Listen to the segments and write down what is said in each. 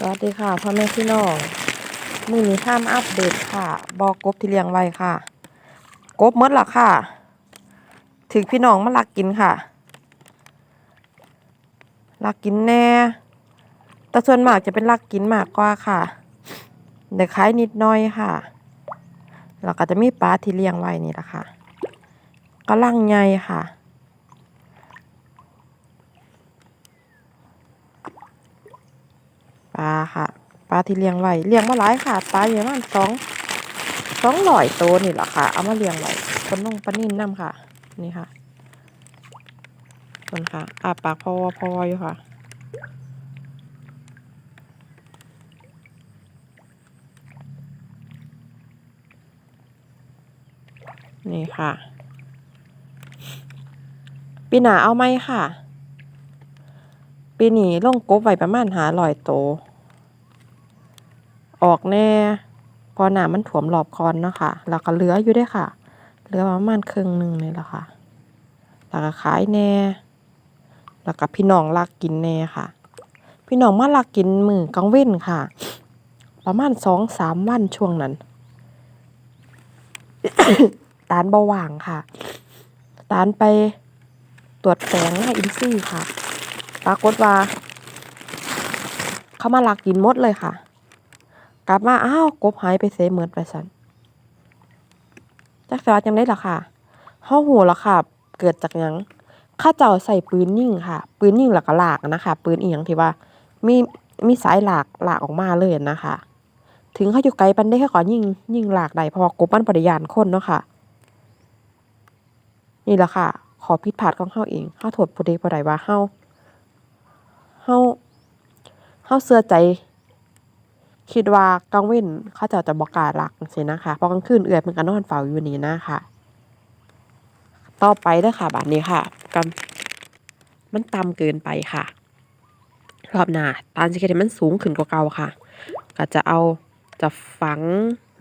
สวัสดีค่ะพ่อแม่พี่น้องมือนี้ข้ามอัปเดตค่ะ บอกกบที่เลี้ยงไว้ค่ะ กบหมดและค่ะ ถึงพี่น้องมาลักกินค่ะลักกินแน่ แต่ส่วนมากจะเป็นลักกินมากกว่าค่ะเดี๋ยวขายนิดหน้อยค่ะแล้วก็จะมีปลาที่เลี้ยงไว้นี่แหละค่ะกำลังใหญ่ค่ะ ปลาค่ะ ปลาที่เลี้ยงไว้เลี้ยงมาหลายค่ะ ปลาอยู่ประมาณสองสองร้อยตัวนี่แหละค่ะ เอามาเลี้ยงไว้คนลงปลานิ่นน้ำค่ะ นี่ค่ะคนค่ะอาปากพอพออยู่ค่ะนี่ค่ะ ปีหนาเอาไหมค่ะ ปีนี้ลงกบไว้ประมาณหาลอยโต ออกแน่พอหนามันถ่วมรอบคอนเนาะค่ะ แล้วก็เหลืออยู่เด้ค่ะ เหลือประมาณครึ่งหนึ่งนี่แหละค่ะ แล้วก็ขายแน่ แล้วก็พี่น้องลักกินแน่ค่ะ พี่น้องมาลักกินมือกลางเว้นค่ะ ประมาณสองสามวันช่วงนั้น ตานเบาหวางค่ะ ตานไปตรวจแสงให้อินซี่ค่ะ ปรากฏว่า เขามาลักกินหมดเลยค่ะ กลับมาอ้าวกบหายไปเสเหมือนไปสันจักสวัสดจังได้ล่ะค่ะห้าหูละค่ะ เกิดจากยังข้าเจ้าใส่ปืนยิงค่ะ ปืนยิงหลักหลากนะคะปืนอีหยังที่ว่ามีมีสายหลากหลากออกมาเลยนะคะ ถึงเขาอยู่ไกลปันได้แค่ขอยิงยิงหลากใดพราะว่ากบมันปริยานคนเนาะค่ะ นี่แหละค่ะ ขอผิดพลาดของเฮาเองเฮาโทษผู้ใดผู้ใดว่าเฮาเฮาเฮาเชื่อใจ คิดว่ากลางเว้นเขาเจ้าจะบ่กล้าลักจังซี่นะคะเพราะกลางคืนเอื้อยมันก็นอนเฝ้าอยู่นี่นะคะ ต่อไปเด้อค่ะบัดนี้ค่ะกำมันต่ำเกินไปค่ะ รอบหน้าตาลสิเฮ็ดให้มันสูงขึ้นกว่าเก่าค่ะ ก็จะเอาจะฝัง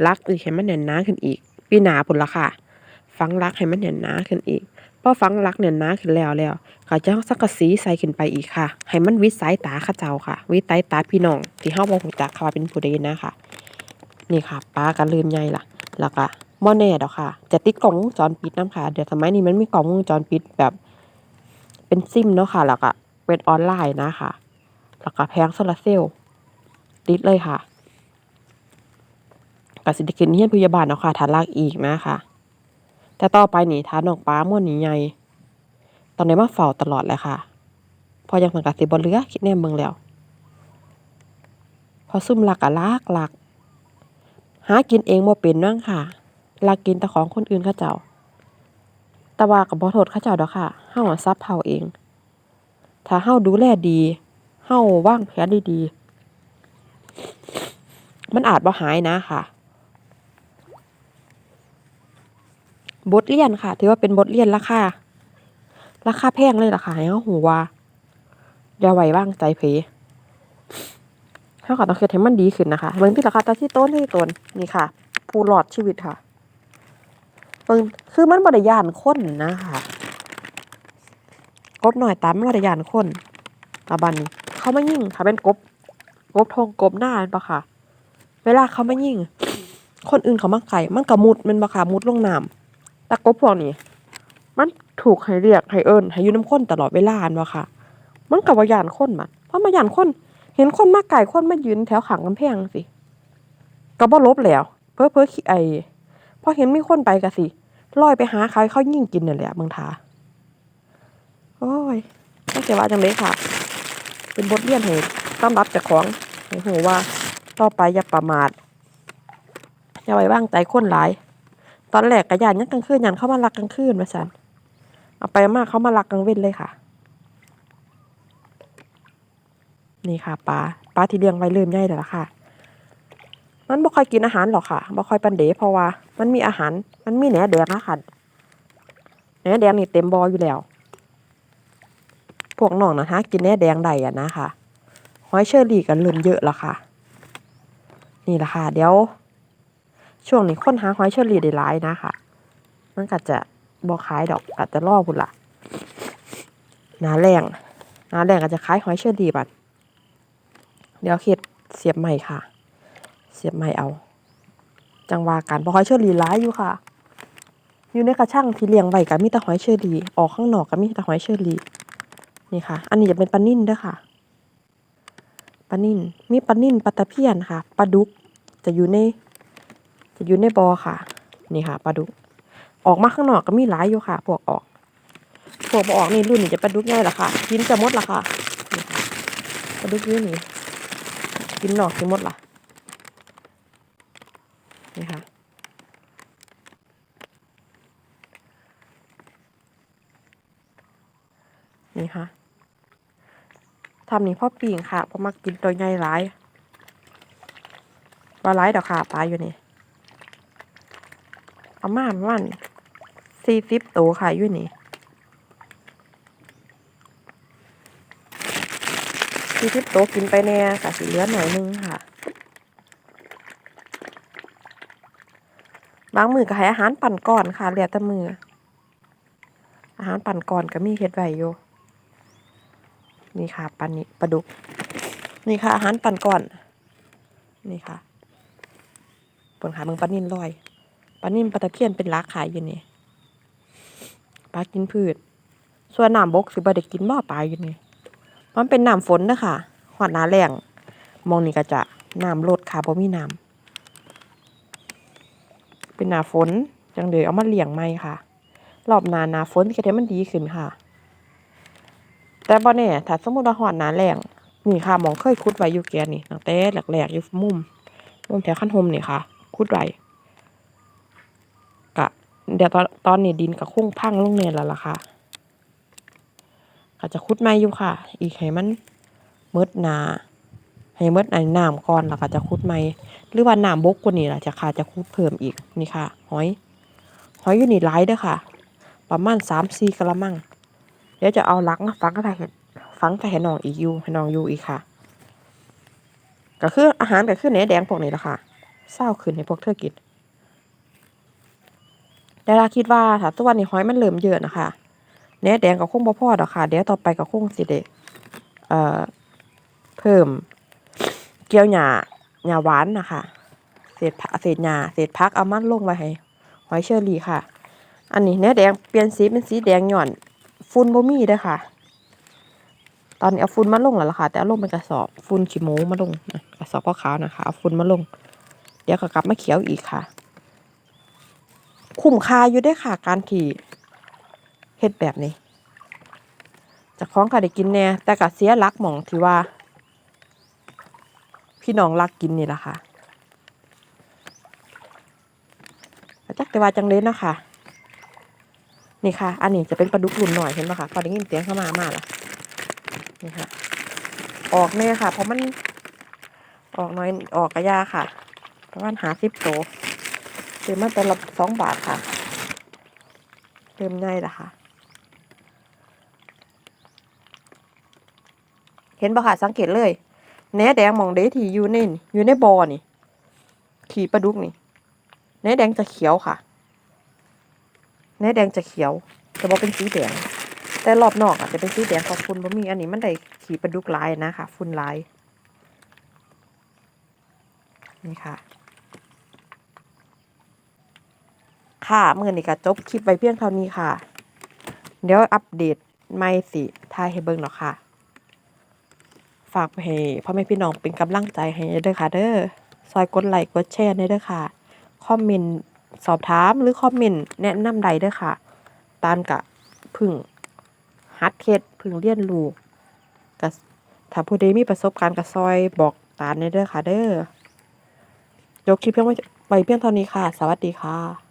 รักอีกให้มันแน่นหนาขึ้นอีก ปีหนาพุ่นละค่ะ ฝังรักให้มันแน่นหนาขึ้นอีก พอฝังรักแน่นหนาขึ้นแล้วแล้วก็จะเอาสังกะสีใส่ขึ้นไปอีกค่ะ ให้มันวิดสายตาเขาเจ้าค่ะ วิดสายตาพี่น้องที่เฮาบ่ฮู้จักเขาว่าเป็นผู้ใดนะคะนี่ค่ะปลาก็ลืมใหญ่ล่ะ แล้วก็บ่แน่ดอกค่ะ จะติดกล้องวงจรปิดนํค่ะ เดี๋ยวสมัยนี้มันมีกล้องวงจรปิดแบบ เป็นซิมเนาะค่ะ แล้วก็เป็นออนไลน์นะคะแล้วก็แผงโซลาร์เซลล์ติดเลยค่ะก็สิได้ขึ้นเฮียนพยาบาลเนาะค่ะถ้าลากอีกนะคะ แต่ต่อไปนี่ถ้าน้องปลาม่วนนี้ใหญ่ตอนนี้มาเฝ้าตลอดเลยค่ะ พอยังเพิ่นก็สิบ่เหลือคิดแนมเบิ่งแล้ว พอซุ่มหลักก็ลักหลัก หากินเองบ่เป็นนั่งค่ะลักกินแต่ของคนอื่นเขาเจ้าต่ว่าก็บ่โทษเขาเจ้าดอกค่ะเฮาซับเฮาเอง ถ้าเฮาดูแลดีเฮาว่างแผนดีๆมันอาจบ่หายนะค่ะ บทเรียนค่ะ ถือว่าเป็นบทเรียนราคาราคาแพงเลยล่ะค่ะให้เฮาฮู้ว่าอย่าไหวบ้างใจไผเฮาก็ต้องเฮ็ดให้มันดีขึ้นนะคะเบิ่งที่ราคาตาที่ต้นที่ต้นนี่ค่ะ ผู้รอดชีวิตค่ะเบิ่งคือมันบ่ได้ย้านคนนะคะกบหน้อยตามมันบ่ได้ย้านคนตาบันเขาไมายิงถ้าเป็นกบกบทองกบหน้าแม่นบ่ค่ะ เวลาเขาไมายิงคนอื่นเขามาไก่มันก็มุดมันบ่ค่ะมุดลงน้ำ แต่กบพวกนี้ มันถูกให้เรียกให้เอิ้นให้อยู่น้ำข้นตลอดเวลาอันวะค่ะ มันกับว่าย่านคนมันเพราะมาย่านคนเห็นคนมาไก่คนมายืนแถวขังกำแพงสิก็บ่ลบแล้ว เพ้อเพ้อขี้ไอพอเห็นมีคนไปก็สิลอยไปหาเขาเขายิ่งกินนั่นแหละเมืองทาโอ้ยไม่เสียว่าจังเลยค่ะ เป็นบทเรียนให้ต้อนรับจ้าของให้หูว่า ต่อไปอย่าประมาทอย่าไว้วางใจคนหลาย ตอนแรกกระยานยังกลางคืนยันเข้ามาลักกลางคืนมาสันเอาไปมากเขามาลักกลางเว้นเลยค่ะ นี่ค่ะปลาปลาที่เลี้ยงไว้เริ่มใหญ่แล้วล่ะค่ะ มันบ่ค่อยกินอาหารหรอกค่ะบ่ค่อยปันเดเพราะว่า มันมีอาหาร มันมีแหนแดงนะค่ะแหนแดงนี่เต็มบออยู่แล้ว พวกน้องนะฮะกินแหนแดงได้อะนะคะหอยเชอรี่กันเริ่มเยอะแล้วค่ะ นี่แหละค่ะ เดี๋ยว ช่วงนี้คนหาหอยเชอรี่ได้หลายนะคะมันก็จะบ่ขายดอกอาจจะล่อพุ่นละหนาแรงหนาแรงอาจจะขายหอยเชอรี่บัดเดี๋ยวเข็ดเสียบใหม่ค่ะ เสียบใหม่เอา จังว่าการบ่หอยเชอรี่หลายอยู่ค่ะ อยู่ในกระช่างที่เลี้ยงไว้ก็มีแต่หอยเชอรี่ออกข้างนอกก็มีแต่หอยเชอรี่นี่ค่ะ อันนี้จะเป็นปลานิ่นด้อค่ะปลานิ่นมีปลานิ่นปลาตะเพียนค่ะปลาดุกจะอยู่ใน จะอยู่ในบ่อค่ะ นี่ค่ะปลาดุก ออกมาข้างนอกก็มีหลายอยู่ค่ะ พวกออก พวกออกนี่รุ่นนี้จะปลาดุกง่ายละค่ะ กินจะมดละค่ะค่ะปลาดุกยู่นี่กินนอกสิหมดละนี่ค่ะนี่ค่ะทำนี่พ่อปิ่งค่ะเพราะมากินตัวใหญ่หลายปลาไหลายดอกค่ะปลาอยู่นี่ เอามาประมันสี่สิบตัวค่ะอยู่นี่สี่สิบตัวกินไปแน่กะสีเหลือหน่อยนึงค่ะ บางมือก็ให้อาหารปั่นก่อนค่ะเหลือแต่มือ อาหารปั่นก่อนก็มีเฮ็ดไว้อยู่นี่ค่ะปลานิปลาดุก นี่ค่ะอาหารปั่นก่อน นี่ค่ะปิดขาเมืองปลานินลอย ปลานิ่นปลาตะเพียนเป็นรักขายอยู่นี่ปลากินพืช ส่วนน้ำบกสิบ่ได้กินบ่อปลาอยู่นี่มันเป็นน้ำฝนเด้อค่ะหอดหน้าแล้งมองนี่ก็จะน้ำลดค่ะบ่มีน้ำเป็นหน้าฝนจังเดยเอามาเลี้ยงใหม่ค่ะ รอบหนาหนาฝนก็ได้มันดีขึ้นค่ะ แต่บ่แน่ถ้าสมมุติว่าฮอดหน้าแล้งนี่ค่ะมองเคยขุดไว้อยู่แกนี่ตั้งแต่แรกๆอยู่มุมมุมแถวคันหมนี่ค่ะขุดไว้ เดี๋ยวตอนตอนนี้ดินก็คงพังลงแน่แล้วล่ะค่ะก็จะขุดใหม่อยู่ค่ะ อีกให้มันหมดหนาให้หมดไอ้น้ำก่อนแล้วก็จะขุดใหม่หรือว่าน้ำบกกว่านี้ล่ะจะค่ะจะขุดเพิ่มอีกนี่ค่ะ หอย หอยอยู่นี่หลายเด้อค่ะ ประมาณสามสี่กะละมัง เดี๋ยวจะเอาลักมาฝังก็ได้เห็นฝังไปให้น้องอีกอยู่หนองอยู่อีกค่ะ ก็คืออาหารก็คือเนื้อแดงพวกนี้แหละค่ะเศร้าขึ้นให้พวกเธอกิน แต่เราคิดว่าถ้าตัวนี้หอยมันเริ่มเยอะนะคะเนื้อแดงก็คงบ่พอดอกค่ะ เดี๋ยวต่อไปก็คงสิเด็กเอ่อเพิ่ม เกี๊ยวหญ้าหญ้าหวานนะคะเศษผักเศษหญ้าเศษพักเอามันลงไว้ให้หอยเชอรี่ค่ะ อันนี้เนื้อแดงเปลี่ยนสีเป็นสีแดงหย่อนฝุ่นบ่มีเด้อค่ะ ตอนนี้เอาฝุ่นมาลงแล้วล่ะค่ะ แต่เอาลงเป็นกระสอบฝุ่นขี้หมูมาลงกระสอบก็ขาวนะคะเอาฝุ่นมาลง เดี๋ยวก็กลับมาเขียวอีกค่ะ คุ้มค่าอยู่ได้ค่ะการที่เฮ็ดแบบนี้จะคล้องก็ได้กินแน่แต่ก็เสียหลักหมองที่ว่า พี่น้องรักกินนี่แหละค่ะจักแต่ว่าจังเลยเนาะค่ะ นี่ค่ะ อันนี้จะเป็นปลาดุกรุ่นหน่อยเห็นปะคะพอได้ยินเสียงเข้ามามาละนี่ค่ะ ออกแน่ค่ะ เพราะมันออกน้อยออกกระยาค่ะ ประมาณหาสิบโต ซื้อมาตัวละสองบาทค่ะเริ่มง่ายละค่ะ เห็นปะค่ะสังเกตเลยแหนแดงมองเดที่อยู่ในนี่อยู่ในบอนี่ ขี่ปลาดุกนี่แหนแดงจะเขียวค่ะแหนแดงจะเขียวจะบอกเป็นสีแดง แต่รอบนอกอาจจะเป็นสีแดงเพราะฝุ่นบ่มีอันนี้มันได้ขี่ปลาดุกลายนะคะ ฝุ่นลายนี่ค่ะ ค่ะเมื่อนี้ก็จบคลิปไปเพียงเท่านี้ค่ะ เดี๋ยวอัปเดตไม่สิทายให้เบิ่งเนาะค่ะ ฝากให้พ่อแม่พี่น้องเป็นกำลังใจให้เด้อค่ะ เด้อซอยกดไลค์กดแชร์ได้เด้อค่ะ คอมเมนต์สอบถามหรือคอมเมนต์แนะนำใดเด้อค่ะ ตานกะพึ่งฮัดเฮ็ดพึ่งเรียนรู้กะถ้าผู้ใดมีประสบการณ์กะซอยบอกตานได้เด้อค่ะ เด้อจบคลิปเพียงไว้ไว้เพียงเท่านี้ค่ะ สวัสดีค่ะ